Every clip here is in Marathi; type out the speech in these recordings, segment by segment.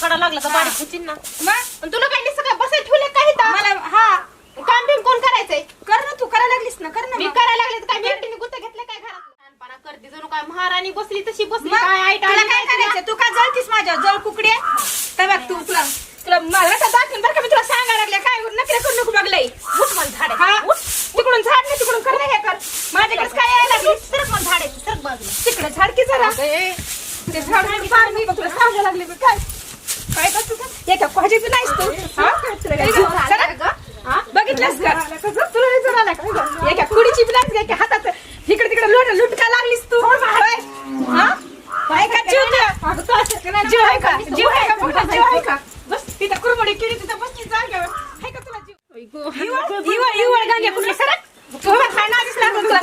फडा लागला का बारीक खुचीन ना. मग? पण तुला काही सगळं बसाय ठेवलं काही तर मला हा. काम बिम कोण करायचंय? कर ना तू करायला लागलीस ना कर ना मी मग. करायला लागले तर काय मी एकटीने गुत्त घेतलं काय घरात? लहानपणा करते जणू काय महाराणी बसली तशी बसली मग? काय तुला काय करायचं तू का जळतीस माझ्या जळ कुकडे? तर बघ तू तुला तुला मला तर दाखवून बरं का मी तुला सांगायला लागले. काय नकरे करू नको बघलंय. उठ मला झाड. हा. तिकडून झाड नाही तिकडून कर ना हे कर. माझ्याकडेच काय यायला लागली? सरक मला झाड आहे सरक बाजूला तिकडे झाड की जरा. ते झाड मी मी तुला सांगायला लागले मी काय? काय करतो का एका कोणाची नाहीस तू हा? तुला काय जीव आला का? हा? बघितलंस का तुला नाही जर आला का एका कुडीची बी नाहीस का? हातात इकडे तिकडे लोट लुटका लागलीस तू? हा? काय का जीव? जीव आहे का जीव आहे का मोठा जीव आहे का बस तिथं कुरमुडी किडी तिथं बसली जागेवर आहे का तुला जीव इवळ इवळ गांग्या कुठली सरक डोकं बाबा तुला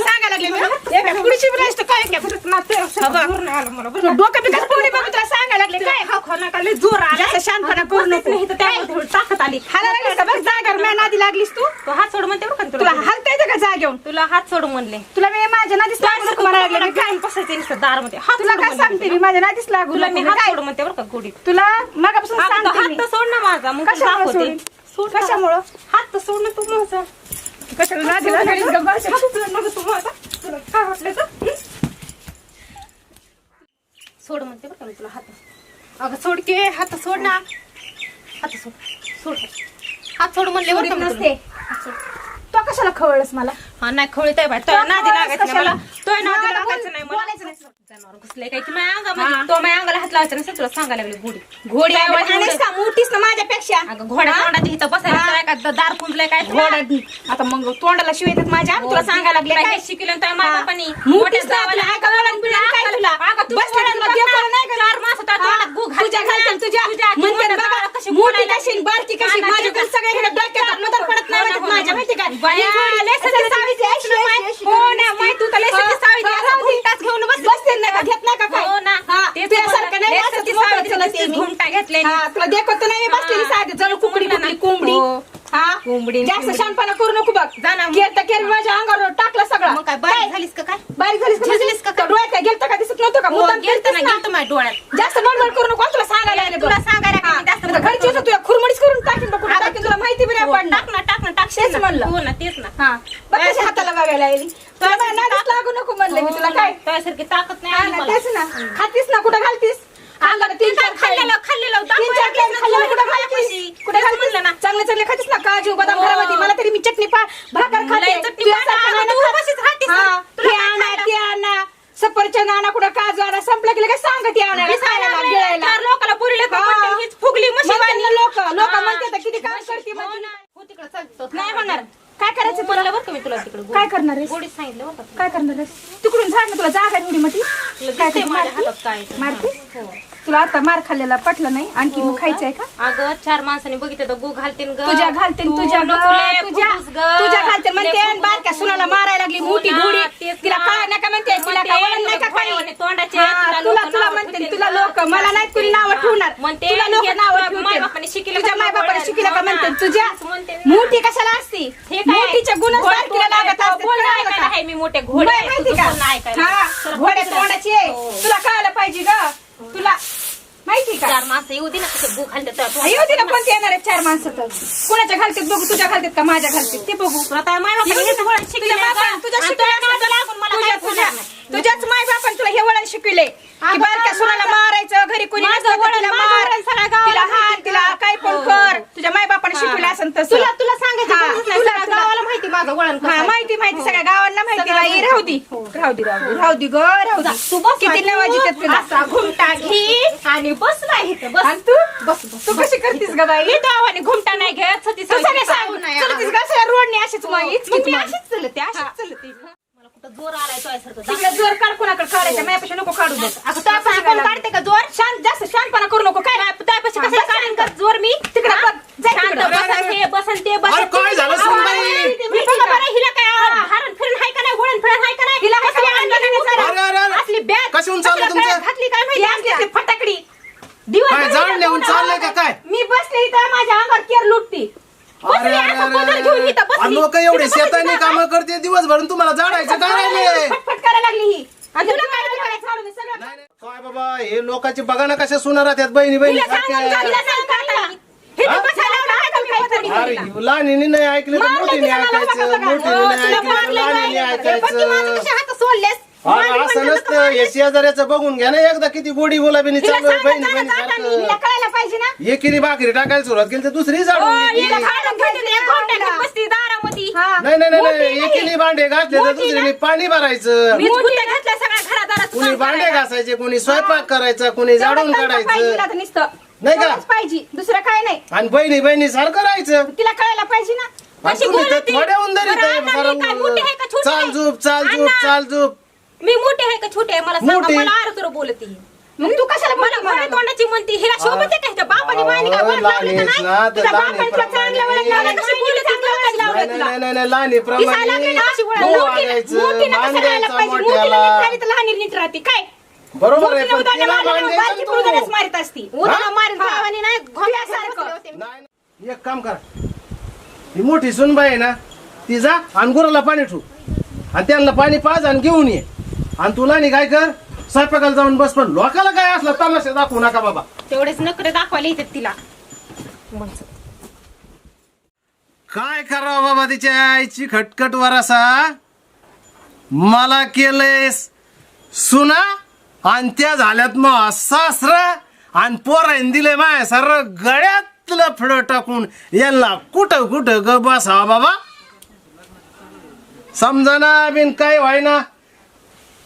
सांगायला लागले काय हा खोना काढले जोर आला जास्त शांतपणा करू नको नाही तर त्यामध्ये ताकद आली हाला लागलीस का बघ जागेवर मी नादी लागलीस तू तो हात सोड म्हणते बरं का तुला तुला हलता येतं का जागेवर तुला हात सोड म्हणले तुला मी माझ्या नादीस लागू नको म्हणायला लागले मी काय काय बसायचं नुसतं दारामध्ये हात तुला सोड काय म्हणले. सांगते मी माझ्या नादीस लागू तुला मी नको. हात काय? सोड म्हणते बरं का गोडीत तुला मगापासून अगं, तो सांगते हात मी. तर सोड ना माझा मग तुला कशामुळं दाखवते. सोडीन? सोड ना. कशामुळं? हात तर सोड ना तू माझा कशाला नादी लागलीस गं? माझ्या हातात नको तू माझा. तुला काय वाटलं तर? सोड म्हणते बरं का मी तुला हात अगं सोड के हात सोड ना. हात सोड सोड. हात सोड म्हणले बरं का सोडीत मी नसते. तुला. तो कशाला खवळस मला? हा नाही खोळीत आहे बाय तो नादी लागायचं नाही मला. तो नादी लागायचं नाही मला. बोलायचं नाही. जनावर घुसले काय की माझ्या अंगामध्ये तो माझ्या अंगाला हात लावायचा नसतं तुला सांगायला लागले घोडी. घोडी काय आवाज वाटलं नाहीस का? मोठीस ना माझ्यापेक्षा. अगं इथं बसायला हा. दार कुंजलंय काय घोडा आता मग तोंडाला शिव येतात माझ्या तुला सांगायला लागले काय शिकलं तर माझ्या पणी मोठीच ना तुला आहे का वळण बिळण काय तुला? बस? चार तोंडात गु तुझ्या म्हणते कशी मोठी बोलायला कशी बारकी कशी कानाची माझ्याकडे का- सगळ्याकडे डोक्यात मदर पडत नाही हो ना, वाटत हो ना. माझ्या माहिती का बाया, लय सगळी हो ना, तू तर सगळी हा, हा, राहू दे. घुमटाच घेऊन बस. बसते नाही का घेत नाही का काय हो ना. हा, तेच तुझ्यासारखं नाही लय असं सगळी तू मोठं सावळी चलत दिसते, मी. हा, तुला देखत तर नाही बसलेली हा. साधी म्हणलं. कुकडी कोंबडी हो. हा कोंबडी, जास्त कोंबडी. शानपणा करू नको बघ जा ना. केर तर केर माझ्या अंगावर टाकला सगळा मग काय बारीक झालीस का काय बारीक झालीस का झिजलीस का म्हणजे? डोळ्यात काय गेलतं का दिसत नव्हतं का हो, मुद्दाम गेलतं ना माझ्या डोळ्यात जास्त नॉर्मल करू नको तुला सांगायला लागले तुला बघ. सांगायला हा. जास्त आता घरची असं तुला खुरमडीच करून टाकीन बघ कुठं अगं, टाकीन तुला माहिती बी नाही हो, पडणार टाक ना टाक ना टाक तेच म्हणलं. हो ना तेच ना हा बघ कशी हाताला बघायला येईल तुला बाय नादीच लागू नको म्हणलं मी तुला काय तुझ्यासारखी ताकद नाही हा आली ना, मला. तेच ना खातीस ना कुठं घालतीस अंगाला तीन चार खाल्लेलं खाल्लेलं तीन चार टाइम खाल्लेलं कुठं. घालतीस कुठे म्हणलं ना चांगले चांगले खातीस ना काजू बदाम हो. खराबती मला तरी मी चटणी पा भाकर खाते लय चटणी तुझ्यासारखं पाहा, नाही ना तू खात. उपाशीच राहतेस हा. तुला हे काय आणा खायला? ते आणा सफरचंद आणा कुठं काजू आणा संपलं की लगेच सांगत आणा मी खायला गिळायला चार लोकाला पुरले का हा. म्हणते, हीच फुगली म्हशी ना लोक लोक हा. म्हणतात ना किती काम करते हो म्हणजे. ना. हो तिकडं चल. नाही होणार काय करायचं तुला म्हणलं बरं का मी तुला तिकडं काय करणार आहेस? सांगितलं बरं का तुला. काय करणार आहेस? तिकडून झाड ना तुला जागा तुला काय दिसतंय करते, माझ्या मारती? हातात काय आहे. मारती? हो. तुला आता मार खाल्लेला पटलं नाही आणखी हो मग खायचंय का अगं चार माणसाने बघितलं तर गो घालतेन ग तुझ्या घालते तू तुझ्या ग, तुझ्या फुगूस ग. तुझ्या घालते म्हणते लय बारक्या. सुनाला मारायला लागली हो मोठी ना, घोडी तेच तिला ना. काय नका म्हणते तिला म्हणते, काय वळण नाही का तुला काही तोंडाचे, हा, तुला तुला लोकं तुला नावं म्हणते ठेवतील तुला. लोक मला नाही कुणी नाव हा. ठेवणार म्हणते, तुला लोक हे नाव तुझ्या ठेवतील मायबापाने शिकलं तुझ्या का मायबापाने? शिकलं का हो ना. म्हणते तुझ्या तेच म्हणते ना. मोठी कशाला असती हे काय? मोठीच्या गुण घोडा तिला तोंड लागत आहे, असते बोलणं कळलं ऐकायला का? आहे मी मोठे घोडे आहे, माहिती तुझं का बोलणं ऐकायला. हा तर घोड्या बोलणं तोंडाची आहे हो. तुला कळायला पाहिजे ग तुला माहिती का चार माणसं येऊ दे ना कसं गो घालते तर तू- येऊ दे ना कोणते येणार आहेत चार माणसं तर कोणाच्या घालतात बघू तुझ्या घालतात का माझ्या घालतात ते बघू माय बापाने शिकलेलं का? तुझ्या आणि नादाला लागून मला तुझ्या- काहीच तुझ्या- होणार नाही. तुझ्याच माय बापान तुला हे वळण शिकविले की बारक्या सुनाला मारायचं घरी कुणी माझं नसलं तर वळण- तिला माझं मार वळण सगळ्या गावाला तिला हात माहिती तिला? काय पण हो, हो. कर तुझ्या माय बापाने हा. शिकविलं असं तसं तुला तुला सांगायचं हा, गरजच नाही. तुला- सगळ्या तुला- गावाला माहिती माझं वळण कसं हा आहे. माहिती माहिती सगळ्या बाई माहिती. राहू दे. राहू दे राहू दे. राहू दे ग राहू दे. तू बस किती तू त्यात तुला असा घुमटा घे आणि बस नाही इथं, बस. आणि तू? बस तू कशी करतीस ग बाई? मी गावाने घुमटा नाही घेत. सती तू सगळ्या सांगून चलतीस का सगळ्या रोडने अशीच मग हीच मग की मी मग. अशीच चलते हा. अशीच चलते. मला कुठं जोर आलाय तुझ्यासारखं. तिकडे जोर काढ कोणाकडे काढायचा? माझ्यापेक्षा नको काढू बघ अगं तो आपण कोण काढते का जोर शांत जास्त शांतपणा करू नको काय त्यापाशी हा, कशाला बस काढेन का जोर मी तिकडं हा? बघ, जाय शांत तिकडं. बसन हे बसन ते अरे बसन काय झालं अहो, सुनबाई? मी बघा बरं, हिला काय हरण फिरण हाय का नाही वळण फिरण हाय का नाही हिला हाय का कसली नाही? आणली का नाही अरे, अरे, सारं? अरे. असली बॅग कशाहून चाललं तुमचं? घातली काय माहिती असली असली फटाकडी दिवस काय जाळण्याहून चाललंय का काय मी बसले इथं माझ्या अंगावर केर लुटती बसली असं पदर घेऊन इथं बसली. लोक एवढे इथं बसली शेताने. काम करते दिवसभर आणि तुम्हाला झाडायचं काय राहिले फटफट करायला लागली ही आणि तुला काय तुला काय चालू नाही सगळं नाही, नाही. काय बाबा हे लोकांचे बघा ना कशा सुना राहतात बहिणी बहिणी तिला सांगून जा, तिला सांग करायला. हे तर बसायला लावलं, काय कमी काय थोडी अरे थोडी. लहानीने नाही ऐकलं तर मारलं मोठीने तिला मला ऐकायचं. मोठीने हो, नाही तुला लहानीने. हे बघ माझे ऐकायचं कसे हात सोडलेस मांडी असं नसतं हे शेजाऱ्याचं बघून घ्या ना एकदा किती गोडी गुलाबीने तिला चालू आहे सांगा, बहिणी सांगा, बहिणी सांगा, हिला सारखं कळायला पाहिजे ना एकीने भाकरी टाकायला सुरुवात केली तर दुसरी हो, जाडून हिला गेली. खायला पाहिजे, एक घोट्यात बसती दारामध्ये. नाही नाही नाही मोठी नाही नाही. एकीने भांडे घातले तर मोठी दुसरीने ना. पाणी भरायचं मीच गुत्या घातल्या सगळ्या घरादाराचं कुणी भांडे करायला. घासायचे कुणी स्वयंपाक करायचा कुणी झाडून तेवढंच पाहिजे काढायचं तिला तर नुसतं. नाही का? तेवढंच पाहिजे दुसरं काय नाही आणि बहिणी बहिणी सारखं राहायचं तिला कळायला पाहिजे ना तुम्ही तर बोलते? थोड्या उंदरी बरं, अण्णा, मी काय मोठी आहे का छोटी चाल आहे? झूप चाल झूप अण्णा, चाल झूप मी मोठी आहे का छोटी आहे? मला सांगा मोठी. मला आरतुर बोलती. मग तू कशाला मला तोंडाची म्हणती हिला शोभत आहे का बापाने? मायने काय अहो, वळण लावली का लहान आहेस नाही? ना, तर तुझ्या लहान बापाने तुला चांगलं वळण लावलं, आहे. कशी बोलली चांगलं वळण लावलं नाही तुला? नाही नाही नाही लहानी दिसायला लागली ना अशी वळण. प्रमाणे मोठी- पाहिजे? मोठीला नीट मोठ्याला राहिली तर लहानी नीट राहते. काय? बरोबर आहे मोठीला पण तिला बारकी तू. मारीत असती. नाही नाही, नाही. एक काम करा. ही मोठी सुनबाई आहे ना ती जा आणि गुराला पाणी ठेवू. आणि त्यांना पाणी पाज आणि घेऊन ये. आणि तुला नाही काय कर? स्वयंपाकाला जाऊन बस पण लोकाला काय असलं तमाशा दाखवू नका बाबा. तेवढेच नखरे दाखवायला येतात तिला. काय करावं बाबा तिच्या आईची खटखट वरासा? मला केलंय सुना आणि त्या झाल्यात मग सासरा आणि पोराईन दिले माय सर गळ्यातलं फळ टाकून. यांना कुठं कुठं ग बसावा बाबा? समजा ना बिन काय व्हायना.